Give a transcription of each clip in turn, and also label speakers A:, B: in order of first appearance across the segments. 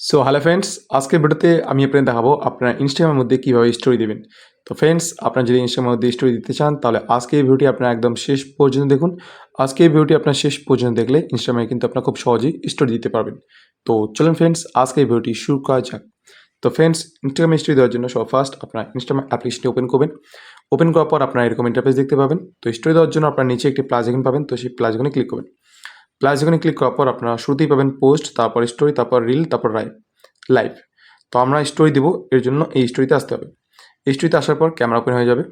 A: So hello friends আজকের ভিডিওতে আমি আপনাদের দেখাবো আপনারা ইনস্টাগ্রামের মধ্যে কীভাবে স্টোরি দেবেন। তো ফ্রেন্ডস আপনারা যদি ইনস্টাগ্রামের মধ্যে স্টোরি দিতে চান, তাহলে আজকে এই ভিডিওটি আপনারা একদম শেষ পর্যন্ত দেখুন। আজকে এই ভিডিওটি আপনার শেষ পর্যন্ত দেখলে ইনস্টাগ্রামে কিন্তু আপনারা খুব সহজেই স্টোরি দিতে পারবেন। তো চলুন ফ্রেন্ডস আজকে এই ভিডিওটি শুরু করা যাক। তো ফ্রেন্ডস ইনস্টাগ্রামে স্টোরি দেওয়ার জন্য সব ফার্স্ট আপনার ইনস্টাগ্রাম অ্যাপ্লিকেশনটি ওপেন করবেন। ওপেন করার পর আপনারা এরকম ইন্টারফেস দেখতে পাবেন। তো স্টোরি দেওয়ার জন্য আপনার নিচে একটি প্লাস আইকন পাবেন। তো সেই প্লাস ক্লিক করবেন। প্লাস আইকনে ক্লিক করার পর আপনারা শুরুতেই পাবেন পোস্ট তারপর স্টোরি তারপর রিল তারপর লাইভ লাইভ তো আমরা স্টোরি দিব, এর জন্য এই স্টোরিতে আসতে হবে। এই স্টোরিতে আসার পর ক্যামেরা ওপেন হয়ে যাবে।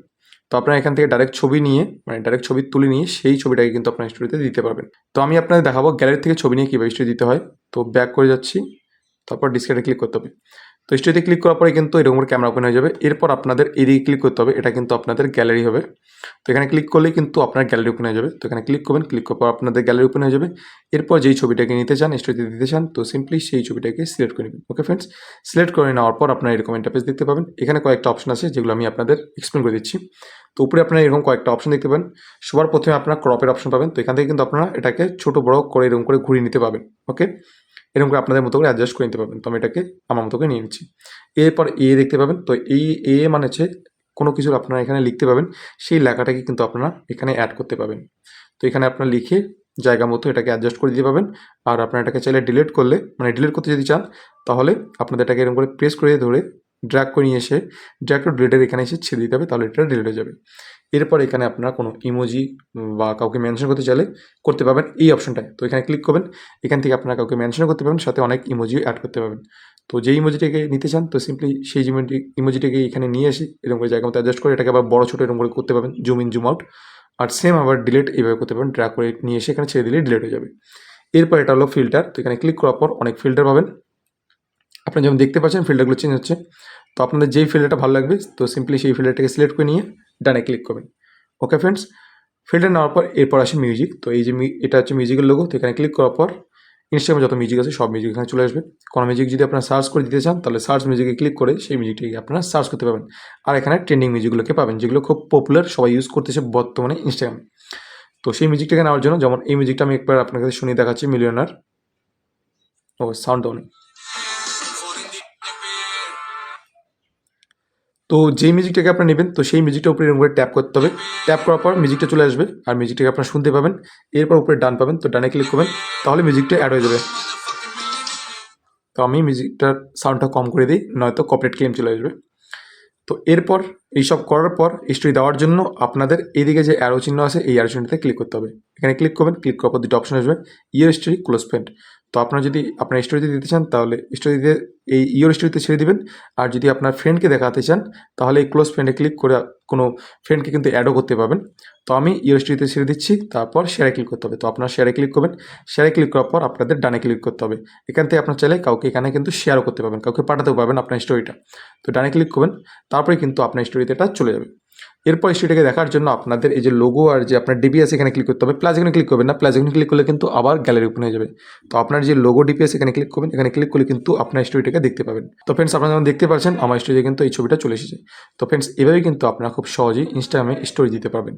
A: তো আপনারা এখান থেকে ডাইরেক্ট ছবি নিয়ে মানে ডাইরেক্ট ছবি তুলে নিয়ে সেই ছবিটাকে কিন্তু আপনার স্টোরিতে দিতে পারবেন। তো আমি আপনাদের দেখাবো গ্যালারি থেকে ছবি নিয়ে কীভাবে স্টোরি দিতে হয়। তো ব্যাক করে যাচ্ছি, তারপর ডিসকাটে ক্লিক করতে হবে। তো স্টোরিতে ক্লিক করার পরে কিন্তু এরকম করে ক্যামেরা ওপেন হয়ে যাবে। এরপর আপনাদের এদিকে ক্লিক করতে হবে, এটা কিন্তু আপনাদের গ্যালারি হবে। তো এখানে ক্লিক করলেই কিন্তু আপনার গ্যালারি ওপেন হয়ে যাবে। তো এখানে ক্লিক করবেন ক্লিক করার পর আপনাদের গ্যালারি ওপেন হয়ে যাবে। এরপর যেই ছবিটাকে নিতে চান স্টোরিতে দিতে চান, তো সিম্পলি সেই ছবিটাকে সিলেক্ট করে নেবেন। ওকে ফ্রেন্ডস সিলেক্ট করে নেওয়ার পর আপনার এরকম ইন্টারফেস দেখতে পাবেন। এখানে কয়েকটা অপশন আছে যেগুলো আমি আপনাদের এক্সপ্লেন করে দিচ্ছি। তো উপরে আপনারা এরকম কয়েকটা অপশন দেখতে পাবেন। সবার প্রথমে আপনারা ক্রপের অপশন পাবেন। তো এখান থেকে কিন্তু আপনারা এটাকে ছোট বড় করে এরকম করে ঘুরিয়ে নিতে পারবেন। ওকে এরকম করে আপনাদের মতো করে অ্যাডজাস্ট করে নিতে পারবেন। তো আমি এটাকে আমার মতো করে নিয়ে নিচ্ছি। এরপর এ দেখতে পাবেন। তো এই এ মানে হচ্ছে কোনো কিছু আপনারা এখানে লিখতে পাবেন। সেই লেখাটাকে কিন্তু আপনারা এখানে অ্যাড করতে পাবেন। তো এখানে আপনারা লিখে জায়গা মতো এটাকে অ্যাডজাস্ট করে দিতে পাবেন আর আপনারা এটাকে চাইলে ডিলিট করলে মানে ডিলিট করতে যদি চান, তাহলে আপনাদের এটাকে এরকম করে প্রেস করে ধরে ড্র্যাগ করে নিয়ে এসে ড্র্যাগ টু ডিলিটের এখানে এসে ছেড়ে দিতে হবে, তাহলে এটা ডিলেট হয়ে যাবে। এরপর এখানে আপনারা কোনো ইমোজি বা কাউকে মেনশন করতে চাইলে করতে পারবেন এই অপশনটায় তো এখানে ক্লিক করবেন, এখান থেকে আপনারা কাউকে মেনশন করতে পারবেন, সাথে অনেক ইমোজিও অ্যাড করতে পারবেন। তো যে ইমোজিটাকে নিতে চান, তো সিম্পলি সেই ইমোজি ইমোজিটাকে এখানে নিয়ে এসে এরকম করে জায়গা মতো অ্যাডজাস্ট করে এটাকে আবার বড় ছোটো এরকম করে করতে পারবেন জুম ইন জুম আউট আর সেম আবার ডিলেট এইভাবে করতে পারবেন ড্র্যাগ করে নিয়ে এসে এখানে ছেড়ে দিলে ডিলেট হয়ে যাবে। এরপর এটা হলো ফিল্টার তো এখানে ক্লিক করার পর অনেক ফিল্টার পাবেন। আপনি যেমন দেখতে পাচ্ছেন ফিল্টারগুলো চেঞ্জ হচ্ছে, তো আপনাদের যেই ফিল্টারটা ভালো লাগবে, তো সিম্পলি সেই ফিল্টারটাকে সিলেক্ট করে নিয়ে ডানে ক্লিক করবেন। ওকে ফ্রেন্ডস ফিল্টার নেওয়ার পর এরপর আসে মিউজিক তো এই যে এটা হচ্ছে মিউজিকের লোগো তো এখানে ক্লিক করার পর ইনস্টাগ্রামে যত মিউজিক আছে সব মিউজিক এখানে চলে আসবে। কোনো মিউজিক যদি আপনারা সার্চ করে দিতে চান, তাহলে সার্চ মিউজিকে ক্লিক করে সেই মিউজিকটিকে আপনারা সার্চ করতে পারবেন। আর এখানে ট্রেন্ডিং মিউজিকগুলোকে পাবেন, যেগুলো খুব পপুলার সবাই ইউজ করতেছে বর্তমানে ইনস্টাগ্রামে তো সেই মিউজিকটাকে নেওয়ার জন্য, যেমন এই মিউজিকটা আমি একবার আপনার কাছে শুনিয়ে দেখাচ্ছি মিলিয়নার ও সাউন্ডটা অনেক। তো যেই মিউজিকটাকে আপনার নেবেন, তো সেই মিউজিকটা উপরে এরকম করে ট্যাপ করতে হবে। ট্যাপ করার পর মিউজিকটা চলে আসবে আর মিউজিকটাকে আপনার শুনতে পাবেন। এরপর উপরে ডান পাবেন, তো ডানে ক্লিক করবেন, তাহলে মিউজিকটা অ্যাড হয়ে যাবে। তো আমি মিউজিকটার সাউন্ডটা কম করে দিই, নয়তো কপারেট ক্লেম চলে আসবে। তো এরপর এইসব করার পর স্টোরি দেওয়ার জন্য আপনাদের এদিকে যে অ্যারো চিহ্ন আছে, এই অ্যারো চিহ্নটাতে ক্লিক করতে হবে। এখানে ক্লিক করবেন ক্লিক করার পর দুটো অপশন আসবে ইয়ের স্টোরি ক্লোজ ফ্রেন্ড তো আপনারা যদি আপনার স্টোরিতে দিতে চান, তাহলে স্টোরিতে এই ইয়োর স্টোরিতে ছেড়ে দিবেন। আর যদি আপনার ফ্রেন্ডকে দেখাতে চান, তাহলে এই ক্লোজ ফ্রেন্ডে ক্লিক করে কোনো ফ্রেন্ডকে কিন্তু অ্যাডও করতে পারবেন। তো আমি ইয়োর স্টোরিতে ছেড়ে দিচ্ছি, তারপর শেয়ারে ক্লিক করতে হবে। তো আপনার শেয়ারে ক্লিক করবেন। শেয়ারে ক্লিক করার পর আপনাদের ডানে ক্লিক করতে হবে। এখান থেকে আপনার চাইলে কাউকে এখানে কিন্তু শেয়ারও করতে পারবেন। কাউকে পাঠাতেও পারবেন আপনার স্টোরিটা তো ডানে ক্লিক করবেন, তারপরে কিন্তু আপনার স্টোরিতে এটা চলে যাবে। এরপর স্টোরিটাকে দেখার জন্য আপনাদের এই যে লোগো আর যে আপনার ডিপিএস এখানে ক্লিক করতে হবে। প্লাস এখানে ক্লিক করবেন না। প্লাস এখানে ক্লিক করলে কিন্তু আবার গ্যালারি ওপেন হয়ে যাবে। তো আপনার যে লোগো ডিপিএস এখানে ক্লিক করবেন, এখানে ক্লিক করলে কিন্তু আপনার স্টোরিটাকে দেখতে পাবেন। তো ফ্রেন্ডস আপনারা যখন দেখতে পাচ্ছেন, আমার স্টোরিতে কিন্তু এই ছবিটা চলে এসেছে। তো ফ্রেন্ডস এভাবেই কিন্তু আপনারা খুব সহজেই ইনস্টাগ্রামে স্টোরি দিতে পারবেন।